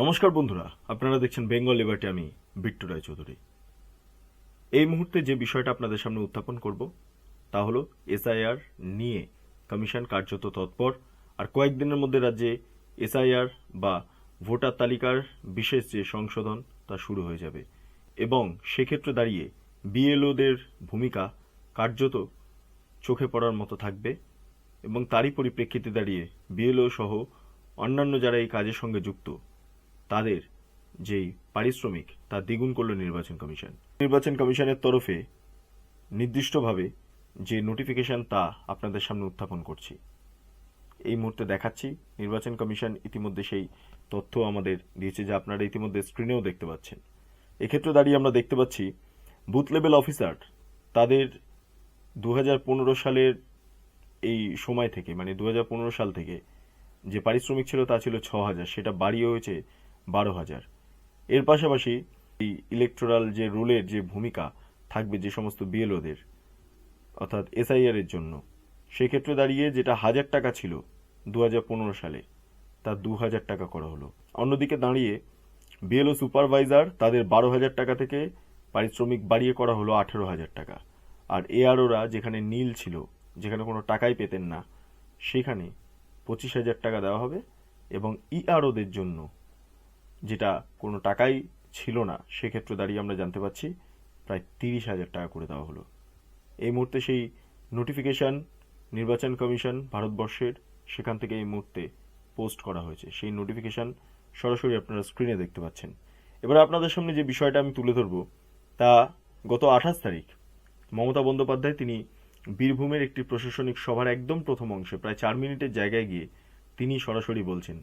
নমস্কার বন্ধুরা, আপনারা দেখছেন বেঙ্গল লিবার্টি, আমি বিট্টু রায় চৌধুরী এই মুহূর্তে যে বিষয়টা আপনাদের সামনে উত্থাপন করব, তা হলো এসআইআর নিয়ে কমিশন কার্যত তৎপর, আর কয়েকদিনের মধ্যে রাজ্যে এসআইআর বা ভোটার তালিকার বিশেষ যে সংশোধন, তা শুরু হয়ে যাবে। এবং সেক্ষেত্রে দাঁড়িয়ে বিএলওদের ভূমিকা কার্যত চোখে পড়ার মতো থাকবে, এবং তারই পরিপ্রেক্ষিতে দাঁড়িয়ে বিএলও সহ অন্যান্য যারা এই কাজের সঙ্গে যুক্ত তাদের যেই পারিশ্রমিক তা দ্বিগুণ করল নির্বাচন কমিশন। নির্বাচন কমিশনের তরফে নির্দিষ্টভাবে যে নোটিফিকেশন তা আপনাদের সামনে উত্থাপন করছি। এই মুহূর্তে দেখাচ্ছি, নির্বাচন কমিশন ইতিমধ্যে সেই তথ্য আমাদের দিয়েছে যা আপনারা ইতিমধ্যে স্ক্রিনেও দেখতে পাচ্ছেন। এক্ষেত্রে দাঁড়িয়ে আমরা দেখতে পাচ্ছি বুথ লেভেল অফিসার তাদের দু হাজার পনেরো সালের এই সময় থেকে মানে দু হাজার পনেরো সাল থেকে যে পারিশ্রমিক ছিল তা ছিল ছ হাজার সেটা বাড়িয়ে হয়েছে বারো হাজার। এর পাশাপাশি এই ইলেকটোরাল যে রুলের যে ভূমিকা থাকবে যে সমস্ত বিএলওদের অর্থাৎ এসআইআর এর জন্য, সেক্ষেত্রে দাঁড়িয়ে যেটা হাজার টাকা ছিল দু হাজার পনেরো সালে, তা দু হাজার টাকা করা হলো। অন্যদিকে দাঁড়িয়ে বিএলও সুপারভাইজার তাদের বারো হাজার টাকা থেকে পারিশ্রমিক বাড়িয়ে করা হলো আঠেরো হাজার টাকা। আর এআরওরা যেখানে নীল ছিল, যেখানে কোনো টাকাই পেতেন না, সেখানে পঁচিশ হাজার টাকা দেওয়া হবে এবং ইআরওদের জন্য যেটা কোনো টাকাই ছিল না, সেক্ষেত্রে দাঁড়িয়ে আমরা জানতে পারছি প্রায় তিরিশ হাজার টাকা করে দেওয়া হলো। এই মুহূর্তে সেই নোটিফিকেশন নির্বাচন কমিশন ভারতবর্ষের সেখান থেকে এই মুহূর্তে পোস্ট করা হয়েছে। সেই নোটিফিকেশন সরাসরি আপনারা স্ক্রিনে দেখতে পাচ্ছেন। এবার আপনাদের সামনে যে বিষয়টা আমি তুলে ধরব, তা গত আঠাশ তারিখ মমতা বন্দ্যোপাধ্যায় তিনি বীরভূমের একটি প্রশাসনিক সভার একদম প্রথম অংশে, প্রায় চার মিনিটের জায়গায় গিয়ে তিনি সরাসরি বলছেন,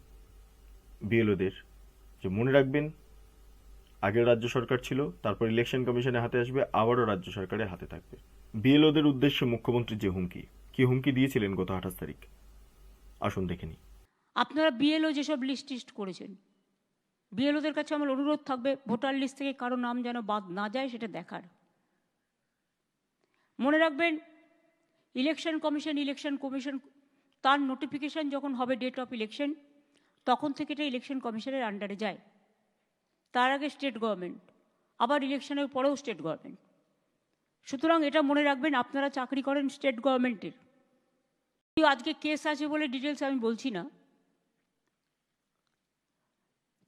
বিএলওদের যে মনে রাখবেন আগের রাজ্য সরকার ছিল, তারপর ইলেকশন কমিশনের হাতে আসবে, আবারও রাজ্য সরকারের হাতে থাকবে। বিএলওদের উদ্দেশ্যে মুখ্যমন্ত্রীর যে হুমকি, কি হুমকি দিয়েছিলেন গত আঠাশ তারিখ? আসুন দেখে নিই। আপনারা বিএলও যেসব লিস্ট টিস্ট করেছেন, বিএলওদের কাছে আমার অনুরোধ থাকবে, ভোটার লিস্ট থেকে কারও নাম যেন বাদ না যায়, সেটা দেখার। মনে রাখবেন ইলেকশন কমিশন ইলেকশন কমিশন তার নোটিফিকেশন যখন হবে ডেট অফ ইলেকশন তখন থেকে এটা ইলেকশন কমিশনের আন্ডারে যায়। তার আগে স্টেট গভর্নমেন্ট আবার ইলেকশনের পরেও স্টেট গভর্নমেন্ট সুতরাং এটা মনে রাখবেন, আপনারা চাকরি করেন স্টেট গভর্নমেন্টের আজকে কেস আছে বলে ডিটেলস আমি বলছি না।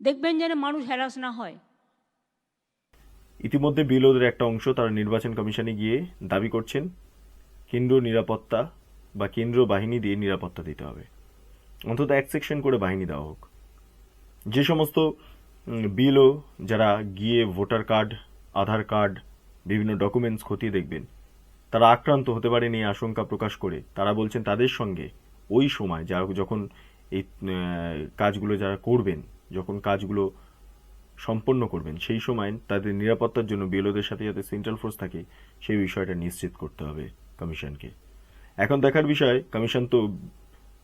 দেখবেন যেন মানুষ হ্যারাস না হয়। ইতিমধ্যে বিএলওদের একটা অংশ তারা নির্বাচন কমিশনে গিয়ে দাবি করছেন কেন্দ্র নিরাপত্তা বা কেন্দ্র বাহিনী দিয়ে নিরাপত্তা দিতে হবে। অন্তত এক সেকশন করে বাহিনী দেওয়া হোক। যে সমস্ত বিলও যারা গিয়ে ভোটার কার্ড আধার কার্ড বিভিন্ন ডকুমেন্টস খতিয়ে দেখবেন, তারা আক্রান্ত হতে পারে নিয়ে আশঙ্কা প্রকাশ করে। তারা বলছেন তাদের সঙ্গে ওই সময় যা যখন এই কাজগুলো যারা করবেন, যখন কাজগুলো সম্পন্ন করবেন, সেই সময় তাদের নিরাপত্তার জন্য বিএলওদের সাথে যাতে সেন্ট্রাল ফোর্স থাকে, সেই বিষয়টা নিশ্চিত করতে হবে কমিশনকে। এখন দেখার বিষয়, কমিশন তো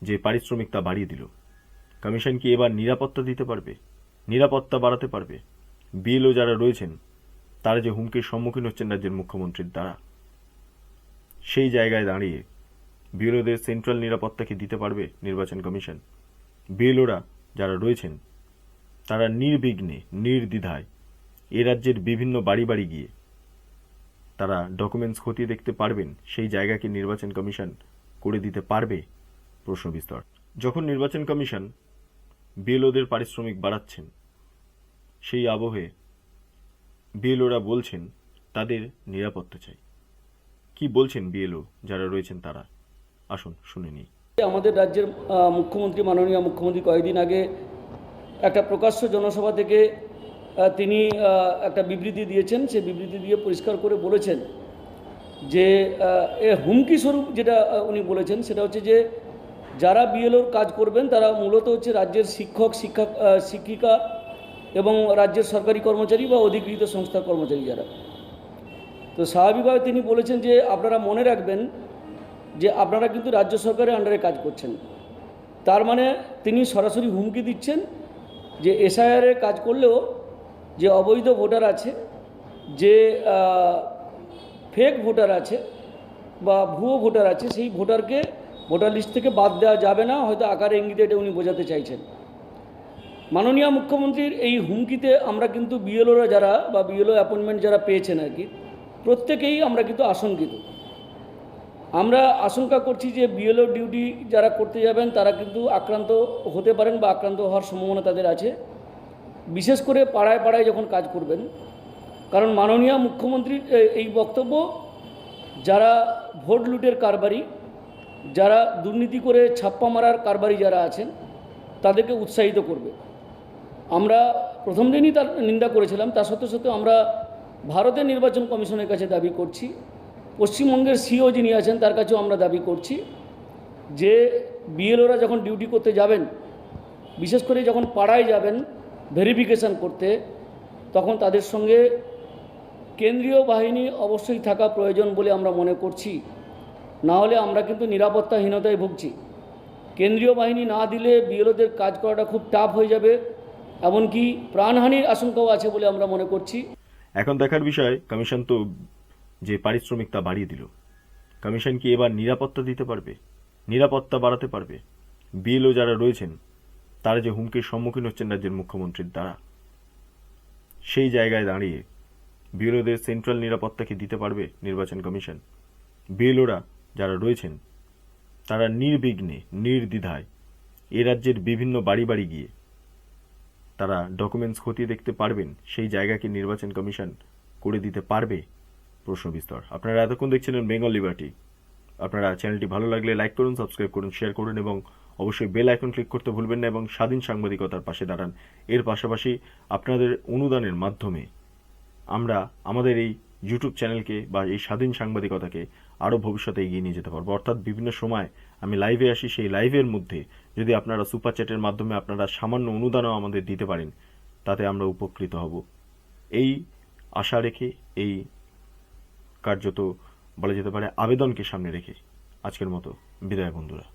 যে পারিশ্রমিক তা বাড়িয়ে দিল। কমিশন কি এবার নিরাপত্তা দিতে পারবে? নিরাপত্তা বাড়াতে পারবে? বিএলও যারা রয়েছেন, তারা যে হুমকির সম্মুখীন হচ্ছেন রাজ্যের মুখ্যমন্ত্রীর দ্বারা। সেই জায়গায় দাঁড়িয়ে বিএলওদের সেন্ট্রাল নিরাপত্তা কি দিতে পারবে নির্বাচন কমিশন? বিএলওরা যারা রয়েছেন, তারা নির্বিঘ্নে, নির্দ্বিধায় এ রাজ্যের বিভিন্ন বাড়ি বাড়ি গিয়ে তারা ডকুমেন্টস খতিয়ে দেখতে পারবেন, সেই জায়গাকে নির্বাচন কমিশন করে দিতে পারবে প্রশ্ন বিস্তর। যখন নির্বাচন কমিশন বিএলওদের পারিশ্রমিক বাড়াচ্ছেন, সেই আবহে বিএলওরা বলছেন, তাদের নিরাপত্তা চাই। কি বলছেন বিএলও যারা রয়েছেন তারা? আসুন, শুনে নিই। আমাদের রাজ্যের মুখ্যমন্ত্রী, মাননীয় মুখ্যমন্ত্রী কয়েকদিন আগে একটা প্রকাশ্য জনসভা থেকে তিনি একটা বিবৃতি দিয়েছেন। সেই বিবৃতি দিয়ে পরিষ্কার করে বলেছেন যে হুমকি স্বরূপ যেটা উনি বলেছেন, সেটা হচ্ছে যে যারা বিএলওর কাজ করবেন, তারা মূলত হচ্ছে রাজ্যের শিক্ষক, শিক্ষা শিক্ষিকা এবং রাজ্যের সরকারি কর্মচারী বা অধিকৃত সংস্থার কর্মচারী যারা। তো স্বাভাবিকভাবে তিনি বলেছেন যে, আপনারা মনে রাখবেন যে, আপনারা কিন্তু রাজ্য সরকারের আন্ডারে কাজ করছেন। তার মানে তিনি সরাসরি হুমকি দিচ্ছেন যে এসআইআরে কাজ করলেও যে অবৈধ ভোটার আছে, যে ফেক ভোটার আছে বা ভুয়ো ভোটার আছে, সেই ভোটারকে ভোটার লিস্ট থেকে বাদ দেওয়া যাবে না, হয়তো আকারে ইঙ্গিতে এটা উনি বোঝাতে চাইছেন। মাননীয় মুখ্যমন্ত্রীর এই হুমকিতে আমরা কিন্তু বিএলওরা যারা বা বিএলও অ্যাপয়েন্টমেন্ট যারা পেয়েছেন আর কি, প্রত্যেকেই আমরা কিন্তু আশঙ্কিত। আমরা আশঙ্কা করছি যে বিএলও ডিউটি যারা করতে যাবেন, তারা কিন্তু আক্রান্ত হতে পারেন বা আক্রান্ত হওয়ার সম্ভাবনা তাদের আছে। বিশেষ করে পাড়ায় পাড়ায় যখন কাজ করবেন, কারণ মাননীয় মুখ্যমন্ত্রীর এই বক্তব্য, যারা ভোট লুটের কারবারি যারা দুর্নীতি করে ছাপ্পা মারার কারবারি যারা আছেন, তাদেরকে উৎসাহিত করবে। আমরা প্রথম দিনই তার নিন্দা করেছিলাম তা সত্ত্বেও সত্ত্বেও আমরা ভারতের নির্বাচন কমিশনের কাছে দাবি করছি, পশ্চিমবঙ্গের সিও যিনি আছেন, তার কাছেও আমরা দাবি করছি যে বিএলওরা যখন ডিউটি করতে যাবেন, বিশেষ করে যখন পাড়ায় যাবেন ভেরিফিকেশন করতে, তখন তাদের সঙ্গে কেন্দ্রীয় বাহিনী অবশ্যই থাকা প্রয়োজন বলে আমরা মনে করছি। না হলে আমরা কিন্তু নিরাপত্তাহীনতায় ভুগছি। কেন্দ্রীয় বাহিনী না দিলে বিএলওদের কাজ করাটা খুব টাফ হয়ে যাবে, এমনকি প্রাণহানির আশঙ্কাও আছে বলে আমরা মনে করছি। এখন দেখার বিষয়, কমিশন তো যে পারিশ্রমিক তা বাড়িয়ে দিল। কমিশন কি এবার নিরাপত্তা দিতে পারবে? নিরাপত্তা বাড়াতে পারবে? বিএলও যারা রয়েছেন, তারা যে হুমকির সম্মুখীন হচ্ছেন রাজ্যের মুখ্যমন্ত্রীর দ্বারা। সেই জায়গায় দাঁড়িয়ে বিএলওদের সেন্ট্রাল নিরাপত্তা কি দিতে পারবে নির্বাচন কমিশন? বিএলওরা যারা রয়েছেন, তারা নির্বিঘ্নে, নির্দ্বিধায় এ রাজ্যের বিভিন্ন বাড়ি বাড়ি গিয়ে তারা ডকুমেন্টস খতিয়ে দেখতে পারবেন, সেই জায়গাকে নির্বাচন কমিশন করে দিতে পারবে প্রশ্ন বিস্তর। আপনারা এতক্ষণ দেখছিলেন বেঙ্গল লিবার্টি আপনারা চ্যানেলটি ভালো লাগলে লাইক করুন সাবস্ক্রাইব করুন শেয়ার করুন এবং অবশ্যই বেল আইকন ক্লিক করতে ভুলবেন না এবং স্বাধীন সাংবাদিকতার পাশে দাঁড়ান। এর পাশাপাশি আপনাদের অনুদানের মাধ্যমে আমরা আমাদের এই ইউটিউব চ্যানেলকে বা এই স্বাধীন সাংবাদিকতাকে আরও ভবিষ্যতে এগিয়ে নিয়ে যেতে পারব। অর্থাৎ বিভিন্ন সময় আমি লাইভে আসি, সেই লাইভের মধ্যে যদি আপনারা সুপার চ্যাটের মাধ্যমে আপনারা সামান্য অনুদানও আমাদের দিতে পারেন, তাতে আমরা উপকৃত হব। এই আশা রেখে, এই কার্যত বলা যেতে পারে আবেদনকে সামনে রেখে আজকের মতো বিদায় বন্ধুরা।